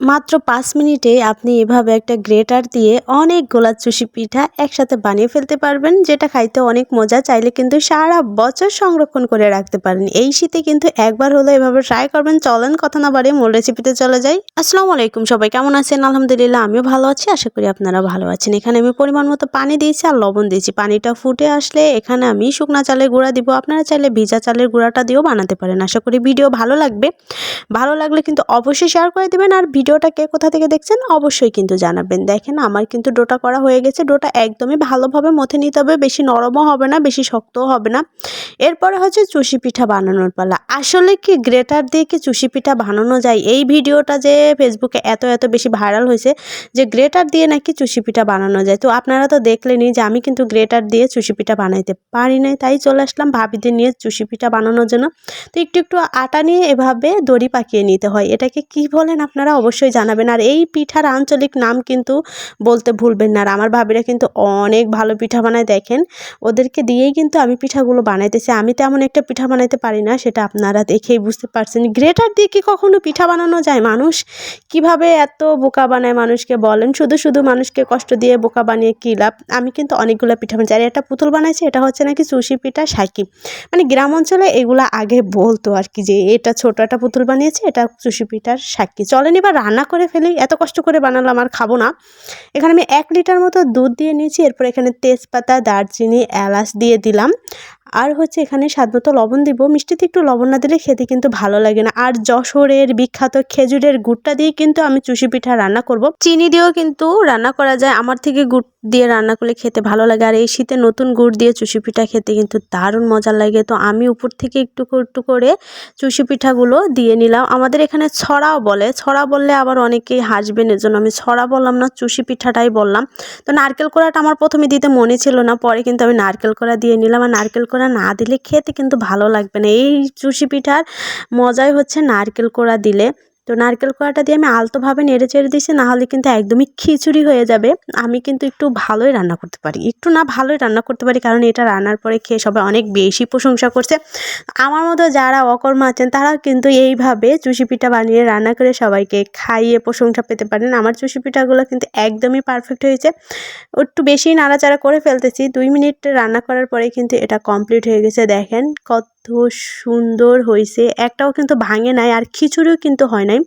মাত্র পাঁচ মিনিটে আপনি এভাবে একটা গ্রেটার দিয়ে অনেক গোলাপ চুষি পিঠা একসাথে বানিয়ে ফেলতে পারবেন, যেটা খাইতে অনেক মজা, চাইলে কিন্তু সারা বছর সংরক্ষণ করে রাখতে পারেন। এই শীতে কিন্তু একবার হলো এভাবে ট্রাই করবেন, চলেন কথা না বাড়িয়ে মূল রেসিপিতে চলে যাই। আসসালামু আলাইকুম, সবাই কেমন আছেন? আলহামদুলিল্লাহ, আমিও ভালো আছি, আশা করি আপনারা ভালো আছেন। এখানে আমি পরিমাণ মতো পানি দিয়েছি আর লবণ দিয়েছি। পানিটা ফুটে আসলে এখানে আমি শুকনা চালের গুঁড়া দিব। আপনারা চাইলে ভিজা চালের গুঁড়াটা দিয়েও বানাতে পারেন। আশা করি ভিডিও ভালো লাগবে। ভালো লাগলে কিন্তু অবশ্যই শেয়ার করে দেবেন আর ভিডিওটা কে কোথা থেকে দেখছেন অবশ্যই কিন্তু জানাবেন। দেখেন আমার কিন্তু ডোটা করা হয়ে গেছে, ডোটা একদমই ভালোভাবে মথে নিতে হবে, বেশি নরমও হবে না, বেশি শক্তও হবে না। এরপরে হচ্ছে চুষি পিঠা বানানোর পালা। আসলে কি গ্রেটার দিয়ে কি চুষি পিঠা বানানো যায়? এই ভিডিওটা যে ফেসবুকে এত এত বেশি ভাইরাল হয়েছে যে গ্রেটার দিয়ে নাকি চুষি পিঠা বানানো যায়। তো আপনারা তো দেখলেনই যে আমি কিন্তু গ্রেটার দিয়ে চুষি পিঠা বানাইতে পারি নাই, তাই চলে আসলাম ভাবিদের নিয়ে চুষি পিঠা বানানোর জন্য। তো একটু একটু আটা নিয়ে এভাবে দড়ি পাকিয়ে নিতে হয়। এটাকে কি বলেন আপনারা? অবশ্যই জানাবেন। আর এই পিঠার আঞ্চলিক নাম কিন্তু বলতে ভুলবেন না। আর আমার ভাবিরা কিন্তু অনেক ভালো পিঠা বানায়, দেখেন। ওদেরকে দিয়েই কিন্তু আমি পিঠাগুলো বানাইতেছি। আমি তেমন একটা পিঠা বানাইতে পারি না, সেটা আপনারা দেখেই বুঝতে পারছেন। গ্রেটার দিয়ে কি কখনো পিঠা বানানো যায় মানুষ? কীভাবে এত বোকা বানায় মানুষকে বলেন? শুধু শুধু মানুষকে কষ্ট দিয়ে বোকা বানিয়ে কী লাভ? আমি কিন্তু অনেকগুলো পিঠা বানাই। আর একটা পুতুল বানাইছি, এটা হচ্ছে নাকি চুষি পিঠা সাইকি মানে গ্রাম অঞ্চলে এগুলো আগে বলতো আর কি যে, এটা ছোট একটা পুতুল বানিয়েছে, এটা চুষি পিঠার সাক্ষী চলেন এবার রান্না করে ফেলি, এত কষ্ট করে বানালাম আর খাব না। এখানে আমি এক লিটার মতো দুধ দিয়ে নিয়েছি, এরপর এখানে তেজপাতা, দারচিনি, এলাচ দিয়ে দিলাম। আর হচ্ছে এখানে স্বাদ মতো লবণ দিব। মিষ্টিতে একটু লবণ না দিলে খেতে কিন্তু ভালো লাগে না। আর যশোরের বিখ্যাত খেজুরের গুড়টা দিয়ে কিন্তু আমি চুষি পিঠা রান্না করব। চিনি দিয়েও কিন্তু রান্না করা যায়। আমার থেকে গুড় দিয়ে রান্না করলে খেতে ভালো লাগে। আর এই শীতে নতুন গুড় দিয়ে চুষি পিঠা খেতে কিন্তু দারুণ মজা লাগে। তো আমি উপর থেকে একটু একটু করে চুষি পিঠাগুলো দিয়ে নিলাম। আমাদের এখানে ছড়াও বলে ছড়া বললে আবার অনেকেই হাসবেন এর জন্য আমি ছড়া বললাম না, চুষি পিঠাটাই বললাম। তো নারকেল কোড়াটা আমার প্রথমে দিতে মনে ছিল না, পরে কিন্তু আমি নারকেল কোড়া দিয়ে নিলাম। আর নারকেল কোড়া না দিলে খেতে কিন্তু ভালো লাগবে না। এই চুষি পিঠার মজাই হচ্ছে নারকেল কোড়া দিলে। তো নারকেল কোড়াটা দিয়ে আমি আলতোভাবে নেড়ে চেড়ে দিয়েছি, নাহলে কিন্তু একদমই খিচুড়ি হয়ে যাবে। আমি কিন্তু একটু ভালোই রান্না করতে পারি। একটু না ভালোই রান্না করতে পারি, কারণ এটা রান্নার পরে খেয়ে সবাই অনেক বেশি প্রশংসা করছে। আমার মতো যারা অকর্মা আছেন তারা কিন্তু এইভাবে চুষি পিঠা বানিয়ে রান্না করে সবাইকে খাইয়ে প্রশংসা পেতে পারেন। আমার চুষি পিঠাগুলো কিন্তু একদমই পারফেক্ট হয়েছে। একটু বেশি নাড়াচাড়া করে ফেলতেছি। দুই মিনিট রান্না করার পরে কিন্তু এটা কমপ্লিট হয়ে গেছে। দেখেন কত সুন্দর হয়েছে একটাও কিন্তু ভাঙে নাই আর খিচুড়িও কিন্তু হয় নাই।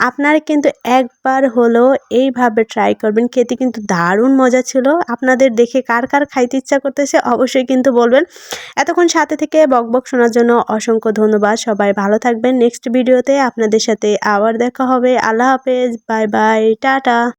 আপনারা কিন্তু একবার হলো এইভাবে ট্রাই করবেন। খেতে কিন্তু দারুণ মজা ছিল। আপনাদের দেখে কার কার খাইতে ইচ্ছা করতেছে অবশ্যই কিন্তু বলবেন। এতক্ষণ সাথে থেকে বক বক শোনার জন্য অসংখ্য ধন্যবাদ। সবাই ভালো থাকবেন। নেক্সট ভিডিওতে আপনাদের সাথে আবার দেখা হবে। আল্লাহ হাফেজ। Bye bye. টাটা।